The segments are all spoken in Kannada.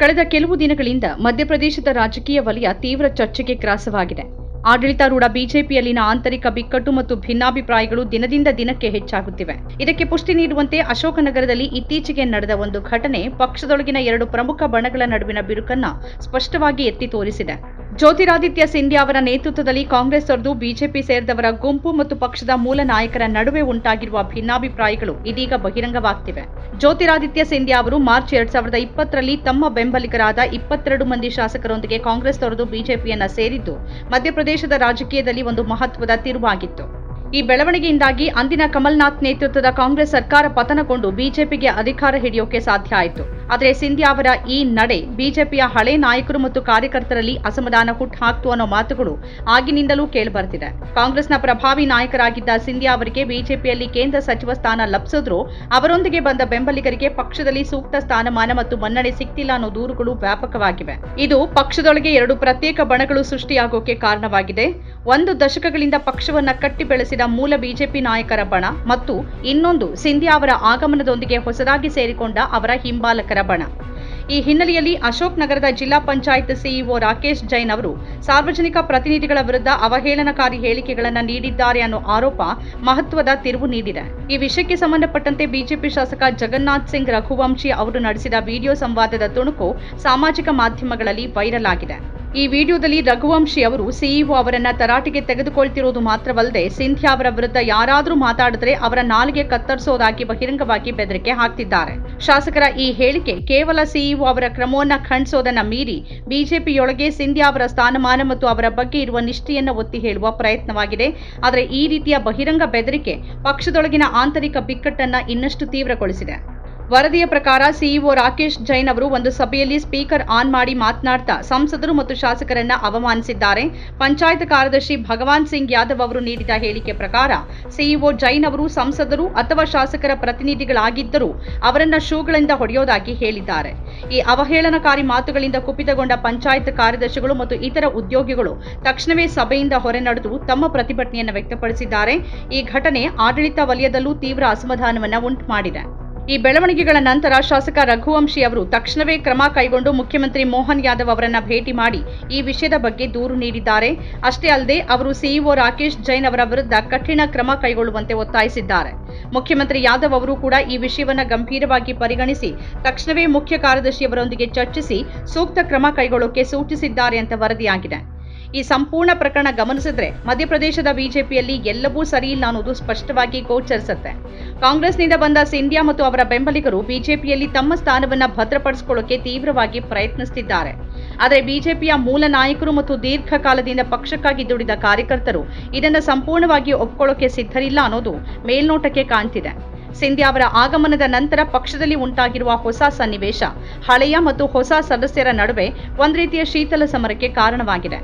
ಕಳೆದ ಕೆಲವು ದಿನಗಳಿಂದ ಮಧ್ಯಪ್ರದೇಶದ ರಾಜಕೀಯ ವಲಯ ತೀವ್ರ ಚರ್ಚೆಗೆ ಗ್ರಾಸವಾಗಿದೆ. ಆಡಳಿತಾರೂಢ ಬಿಜೆಪಿಯಲ್ಲಿನ ಆಂತರಿಕ ಬಿಕ್ಕಟ್ಟು ಮತ್ತು ಭಿನ್ನಾಭಿಪ್ರಾಯಗಳು ದಿನದಿಂದ ದಿನಕ್ಕೆ ಹೆಚ್ಚಾಗುತ್ತಿವೆ. ಇದಕ್ಕೆ ಪುಷ್ಟಿ ನೀಡುವಂತೆ ಅಶೋಕನಗರದಲ್ಲಿ ಇತ್ತೀಚೆಗೆ ನಡೆದ ಒಂದು ಘಟನೆ ಪಕ್ಷದೊಳಗಿನ ಎರಡು ಪ್ರಮುಖ ಬಣಗಳ ನಡುವಿನ ಬಿರುಕನ್ನ ಸ್ಪಷ್ಟವಾಗಿ ಎತ್ತಿ ತೋರಿಸಿದೆ. ಜ್ಯೋತಿರಾದಿತ್ಯ ಸಿಂಧ್ಯಾ ಅವರ ನೇತೃತ್ವದಲ್ಲಿ ಕಾಂಗ್ರೆಸ್ ತೊರೆದು ಬಿಜೆಪಿ ಸೇರಿದವರ ಗುಂಪು ಮತ್ತು ಪಕ್ಷದ ಮೂಲ ನಾಯಕರ ನಡುವೆ ಉಂಟಾಗಿರುವ ಭಿನ್ನಾಭಿಪ್ರಾಯಗಳು ಇದೀಗ ಬಹಿರಂಗವಾಗ್ತಿವೆ. ಜ್ಯೋತಿರಾದಿತ್ಯ ಸಿಂಧ್ಯಾ ಅವರು ಮಾರ್ಚ್ ಎರಡ್ ಸಾವಿರದ ಇಪ್ಪತ್ತರಲ್ಲಿ ತಮ್ಮ ಬೆಂಬಲಿಗರಾದ ಇಪ್ಪತ್ತೆರಡು ಮಂದಿ ಶಾಸಕರೊಂದಿಗೆ ಕಾಂಗ್ರೆಸ್ ತೊರೆದು ಬಿಜೆಪಿಯನ್ನ ಸೇರಿದ್ದು ಮಧ್ಯಪ್ರದೇಶದ ರಾಜಕೀಯದಲ್ಲಿ ಒಂದು ಮಹತ್ವದ ತಿರುವಾಗಿತ್ತು. ಈ ಬೆಳವಣಿಗೆಯಿಂದಾಗಿ ಅಂದಿನ ಕಮಲ್ನಾಥ್ ನೇತೃತ್ವದ ಕಾಂಗ್ರೆಸ್ ಸರ್ಕಾರ ಪತನಗೊಂಡು ಬಿಜೆಪಿಗೆ ಅಧಿಕಾರ ಹಿಡಿಯೋಕೆ ಸಾಧ್ಯ ಆಯಿತು. ಆದರೆ ಸಿಂಧ್ಯಾ ಅವರ ಈ ನಡೆ ಬಿಜೆಪಿಯ ಹಳೆ ನಾಯಕರು ಮತ್ತು ಕಾರ್ಯಕರ್ತರಲ್ಲಿ ಅಸಮಾಧಾನ ಹುಟ್ಟುಹಾಕ್ತು ಅನ್ನೋ ಮಾತುಗಳು ಆಗಿನಿಂದಲೂ ಕೇಳಿಬರ್ತಿದೆ. ಕಾಂಗ್ರೆಸ್ನ ಪ್ರಭಾವಿ ನಾಯಕರಾಗಿದ್ದ ಸಿಂಧ್ಯಾ ಅವರಿಗೆ ಬಿಜೆಪಿಯಲ್ಲಿ ಕೇಂದ್ರ ಸಚಿವ ಸ್ಥಾನ ಲಭಿಸಿದ್ರು ಅವರೊಂದಿಗೆ ಬಂದ ಬೆಂಬಲಿಗರಿಗೆ ಪಕ್ಷದಲ್ಲಿ ಸೂಕ್ತ ಸ್ಥಾನಮಾನ ಮತ್ತು ಮನ್ನಣೆ ಸಿಕ್ತಿಲ್ಲ ಅನ್ನೋ ದೂರುಗಳು ವ್ಯಾಪಕವಾಗಿವೆ. ಇದು ಪಕ್ಷದೊಳಗೆ ಎರಡು ಪ್ರತ್ಯೇಕ ಬಣಗಳು ಸೃಷ್ಟಿಯಾಗೋಕೆ ಕಾರಣವಾಗಿದೆ. ಒಂದು ದಶಕಗಳಿಂದ ಪಕ್ಷವನ್ನ ಕಟ್ಟಿ ಬೆಳೆಸಿದ ಮೂಲ ಬಿಜೆಪಿ ನಾಯಕರ ಬಣ ಮತ್ತು ಇನ್ನೊಂದು ಸಿಂಧಿಯಾ ಅವರ ಆಗಮನದೊಂದಿಗೆ ಹೊಸದಾಗಿ ಸೇರಿಕೊಂಡ ಅವರ ಹಿಂಬಾಲಕರ ಬಣ. ಈ ಹಿನ್ನೆಲೆಯಲ್ಲಿ ಅಶೋಕ್ ನಗರದ ಜಿಲ್ಲಾ ಪಂಚಾಯತ್ ಸಿಇಒ ರಾಕೇಶ್ ಜೈನ್ ಅವರು ಸಾರ್ವಜನಿಕ ಪ್ರತಿನಿಧಿಗಳ ವಿರುದ್ಧ ಅವಹೇಳನಕಾರಿ ಹೇಳಿಕೆಗಳನ್ನು ನೀಡಿದ್ದಾರೆ ಅನ್ನೋ ಆರೋಪ ಮಹತ್ವದ ತಿರುವು ನೀಡಿದೆ. ಈ ವಿಷಯಕ್ಕೆ ಸಂಬಂಧಪಟ್ಟಂತೆ ಬಿಜೆಪಿ ಶಾಸಕ ಜಗನ್ನಾಥ್ ಸಿಂಗ್ ರಘುವಂಶಿ ಅವರು ನಡೆಸಿದ ವಿಡಿಯೋ ಸಂವಾದದ ತುಣುಕು ಸಾಮಾಜಿಕ ಮಾಧ್ಯಮಗಳಲ್ಲಿ ವೈರಲ್ ಆಗಿದೆ. ಈ ವಿಡಿಯೋದಲ್ಲಿ ರಘುವಂಶಿ ಅವರು ಸಿಇಒ ಅವರನ್ನ ತರಾಟೆಗೆ ತೆಗೆದುಕೊಳ್ತಿರೋದು ಮಾತ್ರವಲ್ಲದೆ ಸಿಂಧ್ಯಾ ಅವರ ವಿರುದ್ಧ ಯಾರಾದರೂ ಮಾತಾಡಿದ್ರೆ ಅವರ ನಾಲಿಗೆ ಕತ್ತರಿಸೋದಾಗಿ ಬಹಿರಂಗವಾಗಿ ಬೆದರಿಕೆ ಹಾಕ್ತಿದ್ದಾರೆ. ಶಾಸಕರ ಈ ಹೇಳಿಕೆ ಕೇವಲ ಸಿಇಒ ಅವರ ಕ್ರಮವನ್ನ ಖಂಡಿಸೋದನ್ನ ಮೀರಿ ಬಿಜೆಪಿಯೊಳಗೆ ಸಿಂಧ್ಯಾ ಅವರ ಸ್ಥಾನಮಾನ ಮತ್ತು ಅವರ ಬಗ್ಗೆ ಇರುವ ನಿಷ್ಠೆಯನ್ನು ಒತ್ತಿ ಹೇಳುವ ಪ್ರಯತ್ನವಾಗಿದೆ. ಆದರೆ ಈ ರೀತಿಯ ಬಹಿರಂಗ ಬೆದರಿಕೆ ಪಕ್ಷದೊಳಗಿನ ಆಂತರಿಕ ಬಿಕ್ಕಟ್ಟನ್ನ ಇನ್ನಷ್ಟು ತೀವ್ರಗೊಳಿಸಿದೆ. ವರದಿಯ ಪ್ರಕಾರ ಸಿಇಒ ರಾಕೇಶ್ ಜೈನ್ ಅವರು ಒಂದು ಸಭೆಯಲ್ಲಿ ಸ್ಪೀಕರ್ ಆನ್ ಮಾಡಿ ಮಾತನಾಡ್ತಾ ಸಂಸದರು ಮತ್ತು ಶಾಸಕರನ್ನ ಅವಮಾನಿಸಿದ್ದಾರೆ. ಪಂಚಾಯತ್ ಕಾರ್ಯದರ್ಶಿ ಭಗವಾನ್ ಸಿಂಗ್ ಯಾದವ್ ಅವರು ನೀಡಿದ ಹೇಳಿಕೆ ಪ್ರಕಾರ ಸಿಇಒ ಜೈನ್ ಅವರು ಸಂಸದರು ಅಥವಾ ಶಾಸಕರ ಪ್ರತಿನಿಧಿಗಳಾಗಿದ್ದರೂ ಅವರನ್ನ ಶೂಗಳಿಂದ ಹೊಡೆಯೋದಾಗಿ ಹೇಳಿದ್ದಾರೆ. ಈ ಅವಹೇಳನಕಾರಿ ಮಾತುಗಳಿಂದ ಕುಪಿತಗೊಂಡ ಪಂಚಾಯತ್ ಕಾರ್ಯದರ್ಶಿಗಳು ಮತ್ತು ಇತರ ಉದ್ಯೋಗಿಗಳು ತಕ್ಷಣವೇ ಸಭೆಯಿಂದ ಹೊರ ನಡೆದು ತಮ್ಮ ಪ್ರತಿಭಟನೆಯನ್ನು ವ್ಯಕ್ತಪಡಿಸಿದ್ದಾರೆ. ಈ ಘಟನೆ ಆಡಳಿತ ವಲಯದಲ್ಲೂ ತೀವ್ರ ಅಸಮಾಧಾನವನ್ನು ಉಂಟು ಮಾಡಿದೆ ಈ ಬೆಳವಣಿಗೆಗಳ ನಂತರ ಶಾಸಕ ರಘುವಂಶಿ ಅವರು ತಕ್ಷಣವೇ ಕ್ರಮ ಕೈಗೊಂಡು ಮುಖ್ಯಮಂತ್ರಿ ಮೋಹನ್ ಯಾದವ್ ಅವರನ್ನ ಭೇಟಿ ಮಾಡಿ ಈ ವಿಷಯದ ಬಗ್ಗೆ ದೂರು ನೀಡಿದ್ದಾರೆ. ಅಷ್ಟೇ ಅಲ್ಲದೆ ಅವರು ಸಿಇಒ ರಾಕೇಶ್ ಜೈನ್ ಅವರ ವಿರುದ್ಧ ಕಠಿಣ ಕ್ರಮ ಕೈಗೊಳ್ಳುವಂತೆ ಒತ್ತಾಯಿಸಿದ್ದಾರೆ. ಮುಖ್ಯಮಂತ್ರಿ ಯಾದವ್ ಅವರು ಕೂಡ ಈ ವಿಷಯವನ್ನ ಗಂಭೀರವಾಗಿ ಪರಿಗಣಿಸಿ ತಕ್ಷಣವೇ ಮುಖ್ಯ ಕಾರ್ಯದರ್ಶಿಯವರೊಂದಿಗೆ ಚರ್ಚಿಸಿ ಸೂಕ್ತ ಕ್ರಮ ಕೈಗೊಳ್ಳೋಕೆ ಸೂಚಿಸಿದ್ದಾರೆ ಅಂತ ವರದಿಯಾಗಿದೆ. ಈ ಸಂಪೂರ್ಣ ಪ್ರಕರಣ ಗಮನಿಸಿದ್ರೆ ಮಧ್ಯಪ್ರದೇಶದ ಬಿಜೆಪಿಯಲ್ಲಿ ಎಲ್ಲವೂ ಸರಿಯಿಲ್ಲ ಅನ್ನೋದು ಸ್ಪಷ್ಟವಾಗಿ ಗೋಚರಿಸುತ್ತೆ ಕಾಂಗ್ರೆಸ್ನಿಂದ ಬಂದ ಸಿಂಧ್ಯಾ ಮತ್ತು ಅವರ ಬೆಂಬಲಿಗರು ಬಿಜೆಪಿಯಲ್ಲಿ ತಮ್ಮ ಸ್ಥಾನವನ್ನ ಭದ್ರಪಡಿಸಿಕೊಳ್ಳೋಕೆ ತೀವ್ರವಾಗಿ ಪ್ರಯತ್ನಿಸುತ್ತಿದ್ದಾರೆ ಆದರೆ ಬಿಜೆಪಿಯ ಮೂಲ ನಾಯಕರು ಮತ್ತು ದೀರ್ಘಕಾಲದಿಂದ ಪಕ್ಷಕ್ಕಾಗಿ ದುಡಿದ ಕಾರ್ಯಕರ್ತರು ಇದನ್ನು ಸಂಪೂರ್ಣವಾಗಿ ಒಪ್ಕೊಳ್ಳೋಕೆ ಸಿದ್ಧರಿಲ್ಲ ಅನ್ನೋದು ಮೇಲ್ನೋಟಕ್ಕೆ ಕಾಣ್ತಿದೆ. ಸಿಂಧ್ಯಾ ಅವರ ಆಗಮನದ ನಂತರ ಪಕ್ಷದಲ್ಲಿ ಉಂಟಾಗಿರುವ ಹೊಸ ಸನ್ನಿವೇಶ, ಹಳೆಯ ಮತ್ತು ಹೊಸ ಸದಸ್ಯರ ನಡುವೆ ಒಂದು ರೀತಿಯ ಶೀತಲ ಸಮರಕ್ಕೆ ಕಾರಣವಾಗಿದೆ.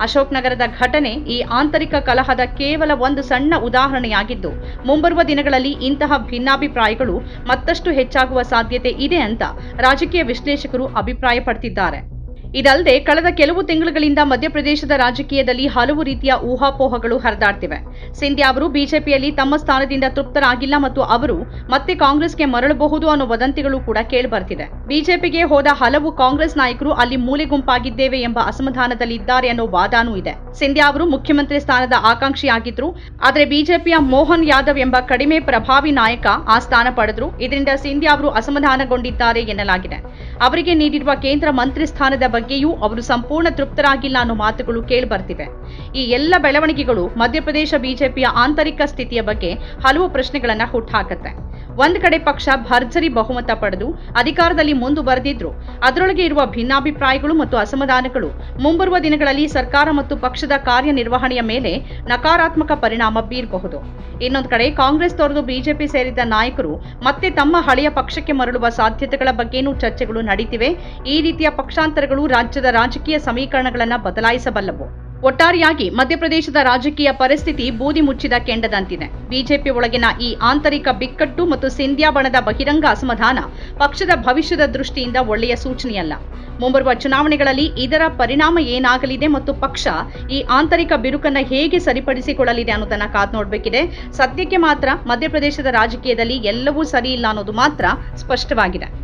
ಅಶೋಕ್ ನಗರದ ಘಟನೆ ಈ ಆಂತರಿಕ ಕಲಹದ ಕೇವಲ ಒಂದು ಸಣ್ಣ ಉದಾಹರಣೆಯಾಗಿದ್ದು, ಮುಂಬರುವ ದಿನಗಳಲ್ಲಿ ಇಂತಹ ಭಿನ್ನಾಭಿಪ್ರಾಯಗಳು ಮತ್ತಷ್ಟು ಹೆಚ್ಚಾಗುವ ಸಾಧ್ಯತೆ ಇದೆ ಅಂತ ರಾಜಕೀಯ ವಿಶ್ಲೇಷಕರು ಅಭಿಪ್ರಾಯಪಡ್ತಿದ್ದಾರೆ. ಇದಲ್ಲದೆ ಕಳೆದ ಕೆಲವು ತಿಂಗಳುಗಳಿಂದ ಮಧ್ಯಪ್ರದೇಶದ ರಾಜಕೀಯದಲ್ಲಿ ಹಲವು ರೀತಿಯ ಊಹಾಪೋಹಗಳು ಹರಿದಾಡ್ತಿವೆ. ಸಿಂಧ್ಯಾ ಅವರು ಬಿಜೆಪಿಯಲ್ಲಿ ತಮ್ಮ ಸ್ಥಾನದಿಂದ ತೃಪ್ತರಾಗಿಲ್ಲ ಮತ್ತು ಅವರು ಮತ್ತೆ ಕಾಂಗ್ರೆಸ್ಗೆ ಮರಳಬಹುದು ಅನ್ನೋ ವದಂತಿಗಳು ಕೂಡ ಕೇಳಿಬರ್ತಿದೆ. ಬಿಜೆಪಿಗೆ ಹೋದ ಹಲವು ಕಾಂಗ್ರೆಸ್ ನಾಯಕರು ಅಲ್ಲಿ ಮೂಲೆ ಗುಂಪಾಗಿದ್ದೇವೆ ಎಂಬ ಅಸಮಾಧಾನದಲ್ಲಿದ್ದಾರೆ ಅನ್ನೋ ವಾದಾನೂ ಇದೆ. ಸಿಂಧ್ಯಾ ಅವರು ಮುಖ್ಯಮಂತ್ರಿ ಸ್ಥಾನದ ಆಕಾಂಕ್ಷಿಯಾಗಿದ್ರು, ಆದರೆ ಬಿಜೆಪಿಯ ಮೋಹನ್ ಯಾದವ್ ಎಂಬ ಕಡಿಮೆ ಪ್ರಭಾವಿ ನಾಯಕ ಆ ಸ್ಥಾನ ಪಡೆದ್ರು. ಇದರಿಂದ ಸಿಂಧ್ಯಾ ಅವರು ಅಸಮಾಧಾನಗೊಂಡಿದ್ದಾರೆ ಎನ್ನಲಾಗಿದೆ. ಅವರಿಗೆ ನೀಡಿರುವ ಕೇಂದ್ರ ಮಂತ್ರಿ ಸ್ಥಾನದ ಬಗ್ಗೆಯೂ ಅವರು ಸಂಪೂರ್ಣ ತೃಪ್ತರಾಗಿಲ್ಲ ಅನ್ನೋ ಮಾತುಗಳು ಕೇಳಿಬರ್ತಿವೆ. ಈ ಎಲ್ಲ ಬೆಳವಣಿಗೆಗಳು ಮಧ್ಯಪ್ರದೇಶ ಬಿಜೆಪಿಯ ಆಂತರಿಕ ಸ್ಥಿತಿಯ ಬಗ್ಗೆ ಹಲವು ಪ್ರಶ್ನೆಗಳನ್ನ ಹುಟ್ಟುಹಾಕತ್ತೆ ಒಂದ್ ಕಡೆ ಪಕ್ಷ ಭರ್ಜರಿ ಬಹುಮತ ಪಡೆದು ಅಧಿಕಾರದಲ್ಲಿ ಮುಂದುವರೆದಿದ್ರು. ಅದರೊಳಗೆ ಇರುವ ಭಿನ್ನಾಭಿಪ್ರಾಯಗಳು ಮತ್ತು ಅಸಮಾಧಾನಗಳು. ಮುಂಬರುವ ದಿನಗಳಲ್ಲಿ ಸರ್ಕಾರ ಮತ್ತು ಪಕ್ಷದ ಕಾರ್ಯನಿರ್ವಹಣೆಯ ಮೇಲೆ ನಕಾರಾತ್ಮಕ ಪರಿಣಾಮ ಬೀರಬಹುದು. ಇನ್ನೊಂದು ಕಡೆ ಕಾಂಗ್ರೆಸ್ ತೊರೆದು ಬಿಜೆಪಿ ಸೇರಿದ ನಾಯಕರು ಮತ್ತೆ ತಮ್ಮ ಹಳೆಯ ಪಕ್ಷಕ್ಕೆ ಮರಳುವ ಸಾಧ್ಯತೆಗಳ ಬಗ್ಗೆನೂ ಚರ್ಚೆಗಳು ನಡೀತಿವೆ. ಈ ರೀತಿಯ ಪಕ್ಷಾಂತರಗಳು ರಾಜ್ಯದ ರಾಜಕೀಯ ಸಮೀಕರಣಗಳನ್ನು ಬದಲಾಯಿಸಬಲ್ಲವು. ಒಟ್ಟಾರೆಯಾಗಿ ಮಧ್ಯಪ್ರದೇಶದ ರಾಜಕೀಯ ಪರಿಸ್ಥಿತಿ ಬೂದಿ ಮುಚ್ಚಿದ ಕೆಂಡದಂತಿದೆ. ಬಿಜೆಪಿ ಒಳಗಿನ ಈ ಆಂತರಿಕ ಬಿಕ್ಕಟ್ಟು ಮತ್ತು ಸಿಂಧ್ಯಾ ಬಣದ ಬಹಿರಂಗ ಅಸಮಾಧಾನ ಪಕ್ಷದ ಭವಿಷ್ಯದ ದೃಷ್ಟಿಯಿಂದ ಒಳ್ಳೆಯ ಸೂಚನೆಯಲ್ಲ. ಮುಂಬರುವ ಚುನಾವಣೆಗಳಲ್ಲಿ ಇದರ ಪರಿಣಾಮ ಏನಾಗಲಿದೆ ಮತ್ತು ಪಕ್ಷ ಈ ಆಂತರಿಕ ಬಿರುಕನ್ನು ಹೇಗೆ ಸರಿಪಡಿಸಿಕೊಳ್ಳಲಿದೆ ಅನ್ನೋದನ್ನ ಕಾದ್ ನೋಡಬೇಕಿದೆ. ಸದ್ಯಕ್ಕೆ ಮಾತ್ರ ಮಧ್ಯಪ್ರದೇಶದ ರಾಜಕೀಯದಲ್ಲಿ ಎಲ್ಲವೂ ಸರಿ ಅನ್ನೋದು ಮಾತ್ರ ಸ್ಪಷ್ಟವಾಗಿದೆ.